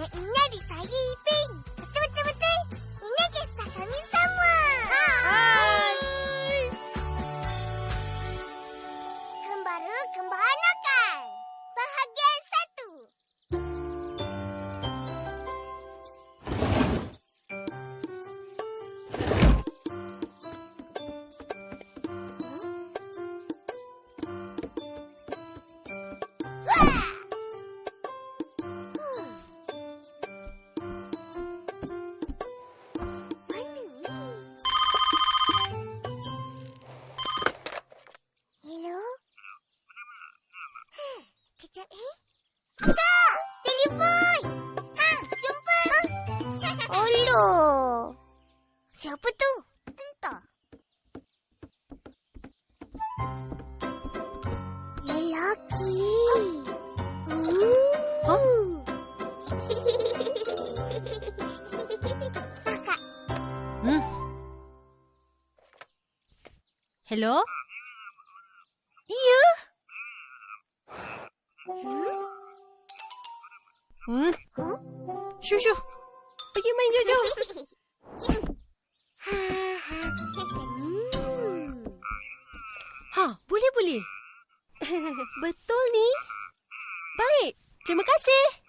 でんやりさいぴん Hello? Iya. Hmm. Huh? Shu shu. Pergi main jauh-jauh. Hmm. Ha, boleh boleh. Betul ni. Baik. Terima kasih.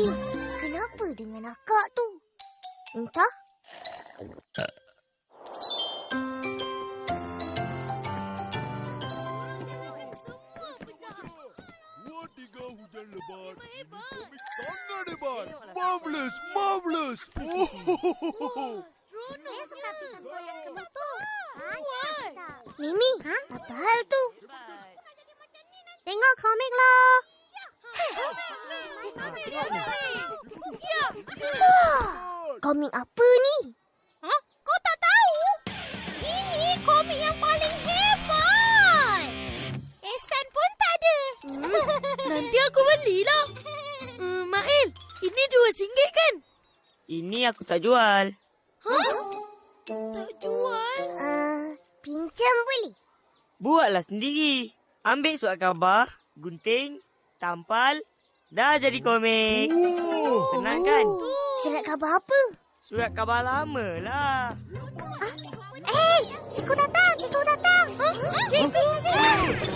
Pin, kenapa dengan akak tu? Entah. Dua tiga hujan lebat. Komik sangat hebat. Marvelous, marvelous. Oh, Saya suka pisang goreng kembar tu. Mimi, ha? apa hal tu? Tengok komik lah. Wah, komik apa ni? Ha? Kau tak tahu? Ini komik yang paling hebat. Ehsan pun tak ada. Nanti aku belilah. Hmm, Mail, ini dua singgit kan? Ini aku tak jual. Tak jual. Uh, pinjam boleh? Buatlah sendiri. Ambil surat khabar, gunting, tampal, dah jadi komik. Senang kan? Surat khabar apa? Surat khabar lama lah. Eh, cikgu datang, cikgu datang. Cikgu. Selamat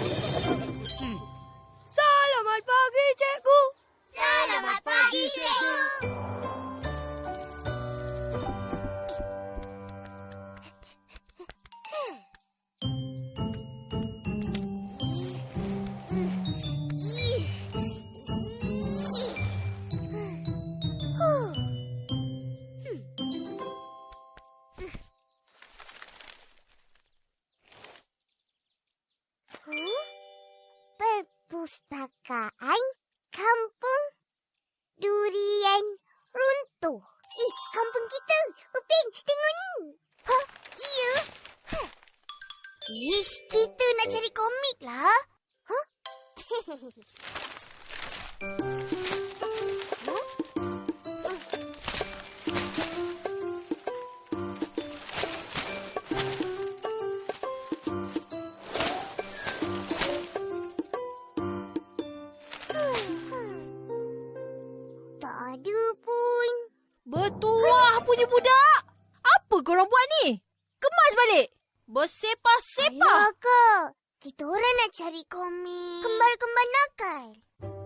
Bersepah-sepah. Alah, Kak. Kita orang nak cari komik. Kembar-kembar nakal.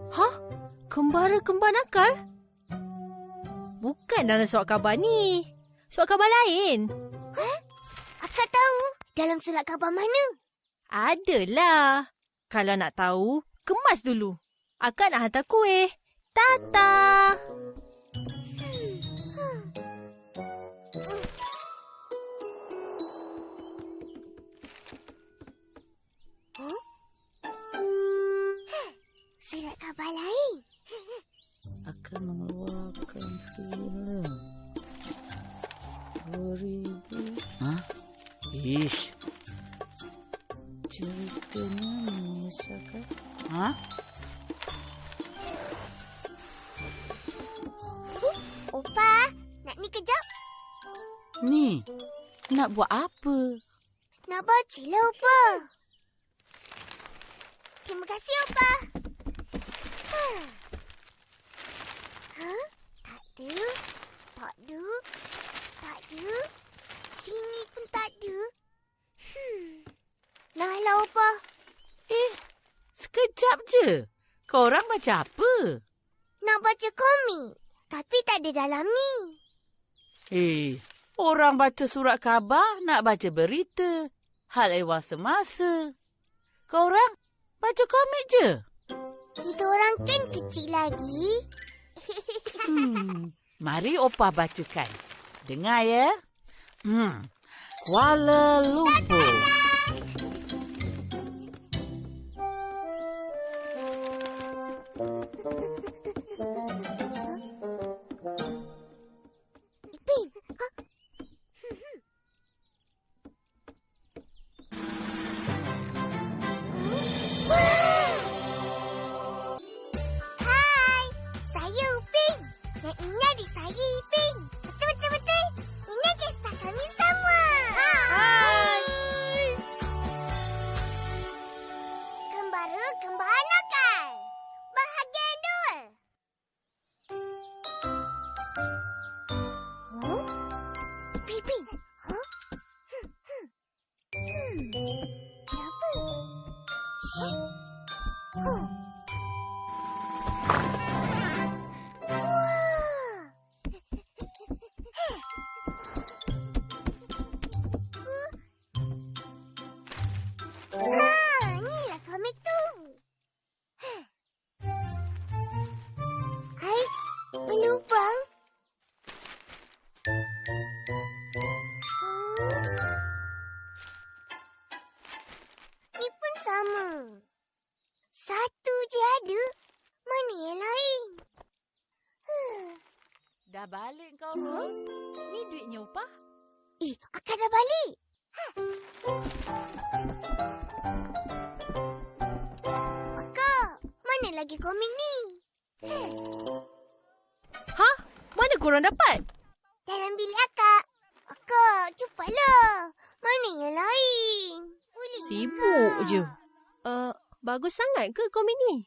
Hah? Kembara-kembar nakal? Bukan dalam surat khabar ni. Surat khabar lain. Akak tahu dalam surat khabar mana? Adalah. Kalau nak tahu, kemas dulu. Akak nak hantar kuih. Tata. Khabar lain. Akan mengeluarkan filem. Dua ribu. Hah? Ish. Ceritanya menyusahkan. Ha? Opa, nak ni kejap? Ni, nak buat apa? Nak baca lah, Opa. Terima kasih, Opa. Ha? Ha? Tak ada. Tak ada. Tak ada. Sini pun tak ada. Hmm. Nah lah, Opa. Eh, sekejap je. Kau orang baca apa? Nak baca komik. Tapi tak ada dalam ni. Eh, orang baca surat khabar nak baca berita. Hal ehwal semasa. Kau orang baca komik je. Kita orang kan kecil lagi. Hmm, mari Opa bacakan. Dengar ya. Hmm, Kuala Lumpur. Ipin, Satu je ada. Mana yang lain? Huh. Dah balik kau, Ros? Ni duitnya upah. Eh, akak dah balik. Akak, mana lagi komik ni? Ha? Mana korang dapat? Dalam bilik akak. Akak, cepatlah. Mana yang lain? Boleh Sibuk akak? je. Uh, bagus sangat ke komik ni?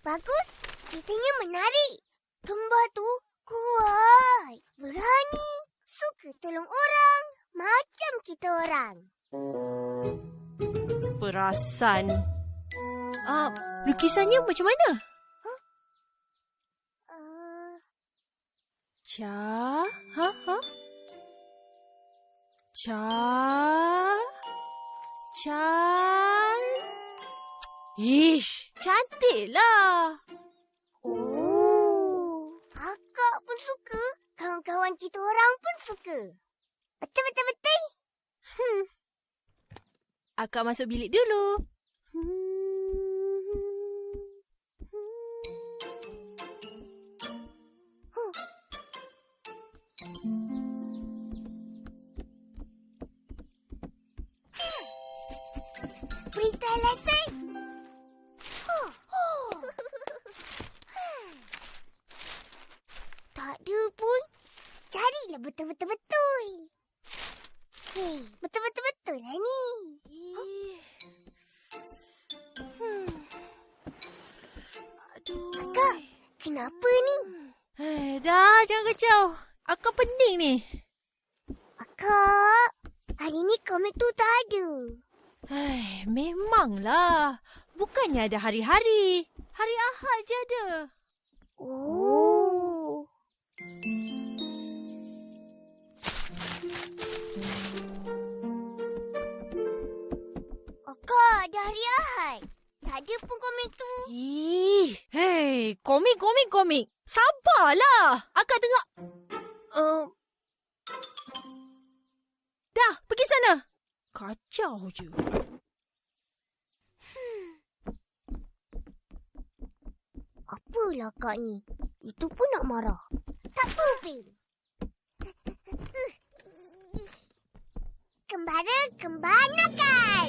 Bagus. Ceritanya menarik. Kembar tu kuat. Berani. Suka tolong orang. Macam kita orang. Perasan. Ah, uh, lukisannya macam mana? Uh, Cha? Ha? Ha? Cha? Cha? Ish, cantiklah. oh. Akak pun suka. Kawan-kawan kita orang pun suka. Betul-betul-betul. Hmm. Akak masuk bilik dulu. Kenapa ni? Eh, dah, jangan kacau. Akak pening ni. Akak, hari ni komik tu tak ada. Eh, memanglah. Bukannya ada hari-hari. Hari Ahad je ada. Oh. Akak, dah hari Ahad. Ada pun komik tu. Ih, hei, komik, komik, komik. Sabarlah. Akak tengok. Uh, dah, pergi sana. Kacau je. Apalah kak ni? Itu pun nak marah. Tak apa, Pin. Kembara kembar nakal.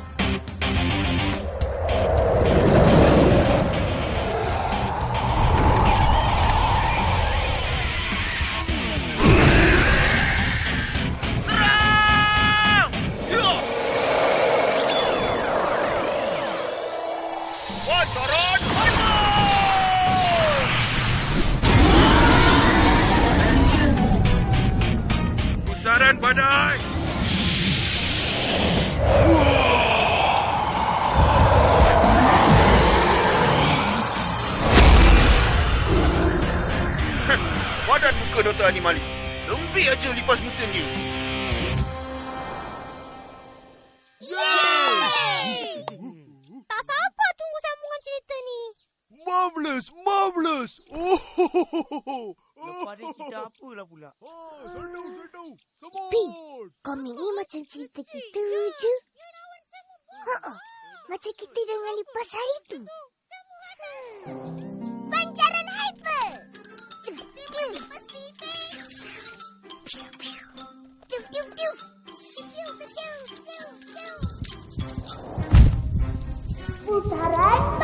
Pusaran badai! Padan muka Dr. Animalis. Lembik aja lipas mutan dia. Yeay! Tak sabar tunggu sambungan cerita ni. Marvelous, marvelous. Oh, ho, ho, ho, ho. Cerita apalah pula? Oh, sedau, sedau. Semua. Pin, komik ni macam cerita kita je. Ha-ha. Macam kita dengan lipas hari tu. Pancaran hyper. Putaran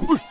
tiga.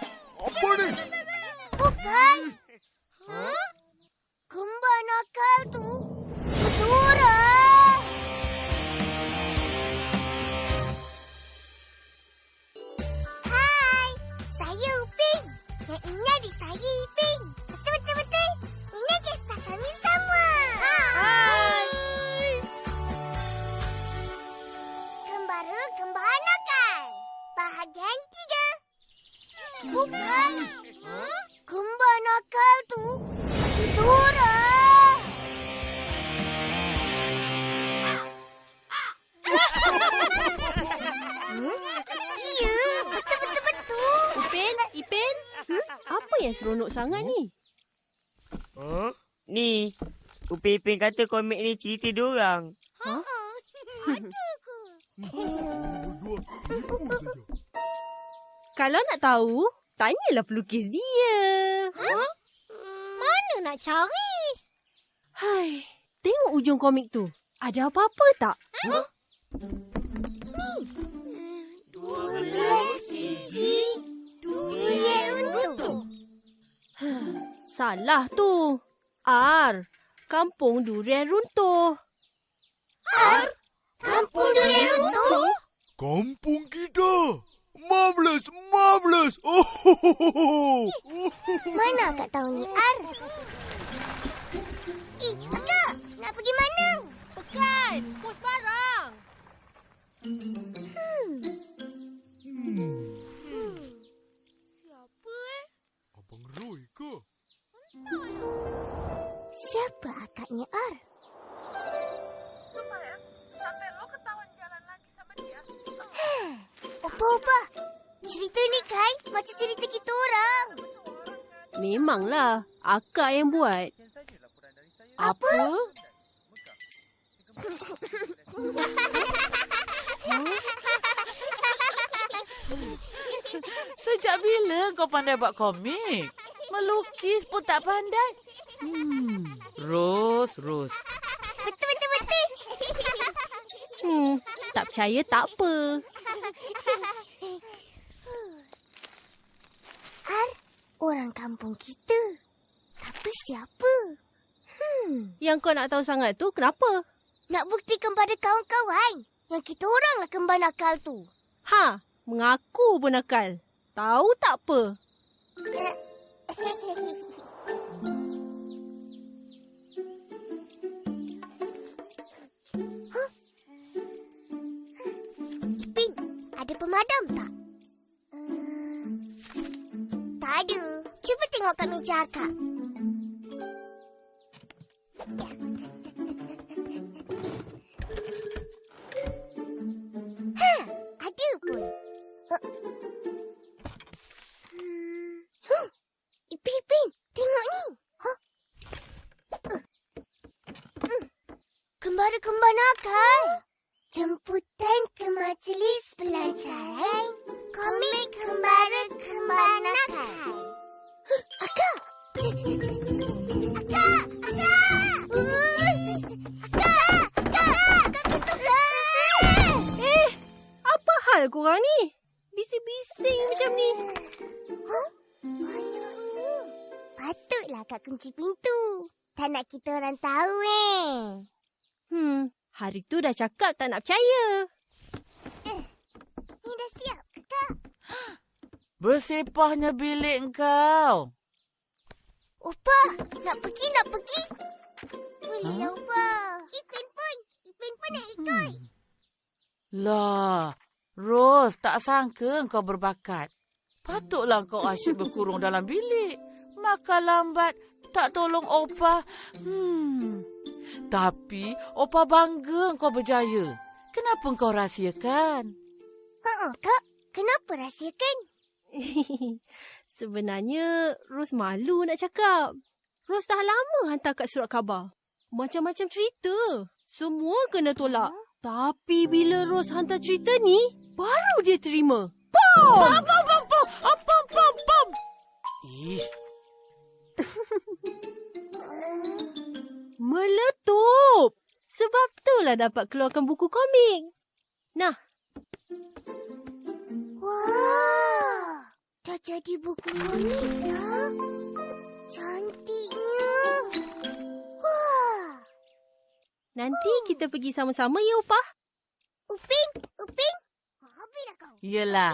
Seronok sangat ni? Huh? Ni, Upin Ipin kata komik ni cerita diorang. Ada ke? Saja. Kalau nak tahu, tanyalah pelukis dia. Mana nak cari? Hai, tengok ujung komik tu. Ada apa-apa tak? Dua belas biji durian runtuh. Salah tu. R. Kampung Durian Runtuh. Kampung durian runtuh? Kampung kita. Marvelous, marvelous. Oh, ho, ho, ho, ho. Mana akak tahu ni Ar? Eh, akak! Nak pergi mana? Pekan, pos barang. Siapa Memanglah, akak yang buat. Apa? Sejak bila kau pandai buat komik? Melukis pun tak pandai. Hmm. Ros, Ros. Betul, betul, betul. Hmm, tak percaya tak apa. Ar, orang kampung kita. Tapi siapa? Hmm, Yang kau nak tahu sangat tu kenapa? nak buktikan pada kawan-kawan yang kita orang lah kembar nakal tu. Ha, mengaku pun nakal. Tahu tak apa? Ipin, ada pemadam tak? Uh, tak ada Cuba tengok kat meja Tak nak kita orang tahu eh. Hmm, hari tu dah cakap tak nak percaya. Ni dah siap ke kak? Bersepahnya bilik kau. Opa, nak pergi, nak pergi. Bolehlah, Ha? Opa. Ipin pun. Ipin pun nak ikut. Lah, Ros, tak sangka kau berbakat. Patutlah kau asyik berkurung dalam bilik. Makan lambat, tak tolong Opa. Hmm. Tapi Opa bangga kau berjaya. Kenapa kau rahsiakan? Ha, kak. Kenapa rahsiakan? Sebenarnya, Ros malu nak cakap. Ros dah lama hantar kat surat khabar. Macam-macam cerita. Semua kena tolak. Tapi bila Ros hantar cerita ni, baru dia terima. Pom! Pom, pom, pom, pom, pom, pom, pom, pom. Meletup! Sebab itulah dapat keluarkan buku komik. Nah, Wah. Dah jadi buku komik dah. Cantiknya. Wah. nanti kita pergi sama-sama ya, Upah. Upin, Upin. Habislah kau. yelah.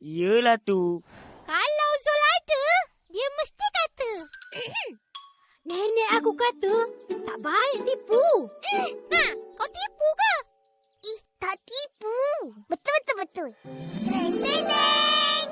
Yelah tu. Kalau Zul ada, dia mesti kata. Nenek aku kata, tak baik tipu. Eh, ha, kau tipu ke? Ih, tak tipu. Betul, betul, betul. Neneng teng,